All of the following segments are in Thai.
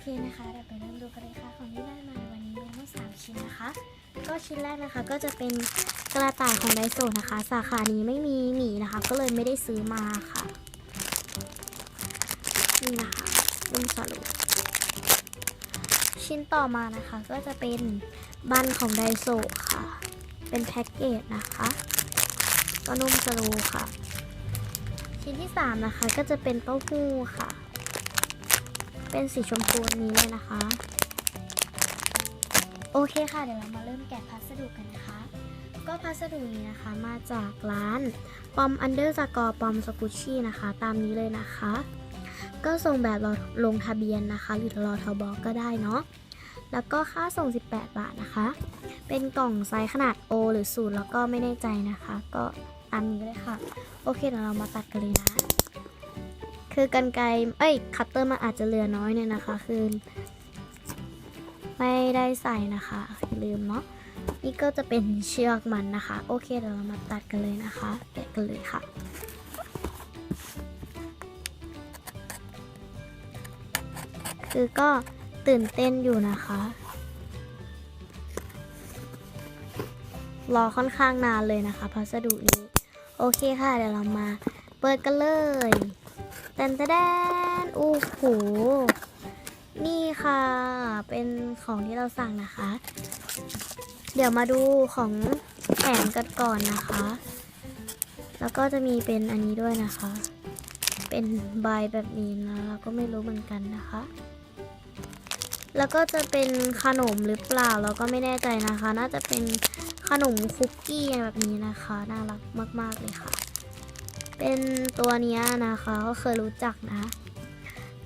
เคนะคะเดี๋ยวไปเริ่มดูกันเลยค่ะของที่ได้มาวันนี้มีทั้งสามชิ้นนะคะ ก็ชิ้นแรกนะคะก็จะเป็นกระต่ายของไดโซนะคะ สาขานี้ไม่มีหมีนะคะ ก็เลยไม่ได้ซื้อมาค่ะนี่นะคะรุ่นสรุปชิ้นต่อมานะคะก็จะเป็นบันของไดโซค่ะ เป็นแพ็กเกจนะคะ ก็นุ่มสโลค่ะ ชิ้นที่สามนะคะก็จะเป็นเต้าหู้ค่ะ เป็นสีชมพูนี้เลยนะคะ โอเคค่ะ เดี๋ยวเรามาเริ่มแกะพัสดุกันนะคะ ก็พัสดุนี้นะคะมาจากร้านปอมอันเดอร์สกอร์ปอมสกุชชี่นะคะ ตามนี้เลยนะคะ ก็ส่งแบบราลงทะเบียนนะคะ หรือรอทบก็ได้เนาะแล้วก็ค่าส่ง 18 บาทนะคะ เป็นกล่องไซส์ขนาด O หรือ0แล้วก็ไม่แน่ใจนะคะ ก็ตามนี้เลยค่ะ โอเคเดี๋ยวเรามาตัดกันเลยนะ คือกันไกเอ้ยคัตเตอร์มันอาจจะเหลือน้อยเนี่ยนะคะ คือ ไม่ได้ใส่นะคะลืมเนาะนี่ก็จะเป็นเชือกมันนะคะ โอเคเดี๋ยวเรามาตัดกันเลยนะคะแกะกันเลยค่ะคือก็ตื่นเต้นอยู่นะคะ รอค่อนข้างนานเลยนะคะพัสดุนี้ โอเคค่ะ เดี๋ยวเรามาเปิดกันเลย แตนแตนโอ้โห นี่ค่ะ เป็นของที่เราสั่งนะคะ เดี๋ยวมาดูของแถมกันก่อนนะคะ แล้วก็จะมีเป็นอันนี้ด้วยนะคะ เป็นใบแบบนี้นะเราก็ไม่รู้เหมือนกันนะคะ แล้วก็จะเป็นขนมหรือเปล่าเราก็ไม่แน่ใจนะคะ น่าจะเป็นขนมคุกกี้แบบนี้นะคะ น่ารักมาก ๆ เลยค่ะ เป็นตัวนี้นะคะก็เคยรู้จักนะ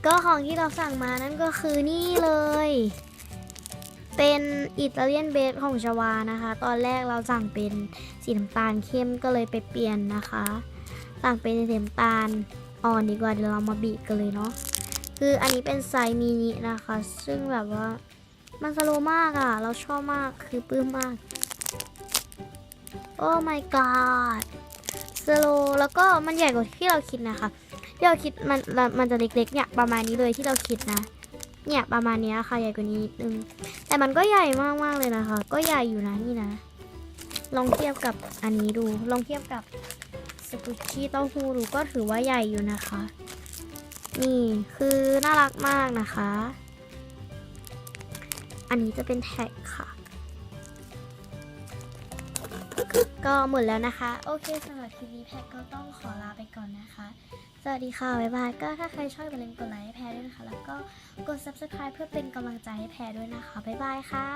ก็ของที่เราสั่งมานั่นก็คือนี่เลย เป็นอิตาเลียนเบสของชวานะคะ ตอนแรกเราสั่งเป็นสีน้ำตาลเข้มก็เลยไปเปลี่ยนนะคะ สั่งเป็นสีน้ำตาลอ่อนดีกว่าเดี๋ยวเรามาบีกันเลยเนาะคืออันนี้เป็นไซส์มินินะคะ ซึ่งแบบว่ามันสโลมากอะ่ะ เราชอบมากคือปลื้มมาก โอ้ my god แล้วก็มันใหญ่กว่าที่เราคิดนะคะที่เราคิดมันมันจะเล็กๆเนี่ยประมาณนี้เลยที่เราคิดนะ เนี่ยประมาณนี้ค่ะใหญ่กว่านี้นิดนึงแต่มันก็ใหญ่มากๆเลยนะคะ ก็ใหญ่อยู่นะนี่นะ ลองเทียบกับอันนี้ดู ลองเทียบกับสกุชี่เต้าหู้ดูก็ถือว่าใหญ่อยู่นะคะ นี่คือน่ารักมากนะคะ อันนี้จะเป็นแท็กค่ะ ก็หมดแล้วนะคะ โอเคสำหรับคลิปนี้แพทก็ต้องขอลาไปก่อนนะคะ สวัสดีค่ะ บ๊ายบาย ก็ถ้าใครชอบอย่าลืมกดไลค์ให้แพรด้วยนะคะ แล้วก็กด subscribe เพื่อเป็นกำลังใจให้แพรด้วยนะคะ บ๊ายบายค่ะ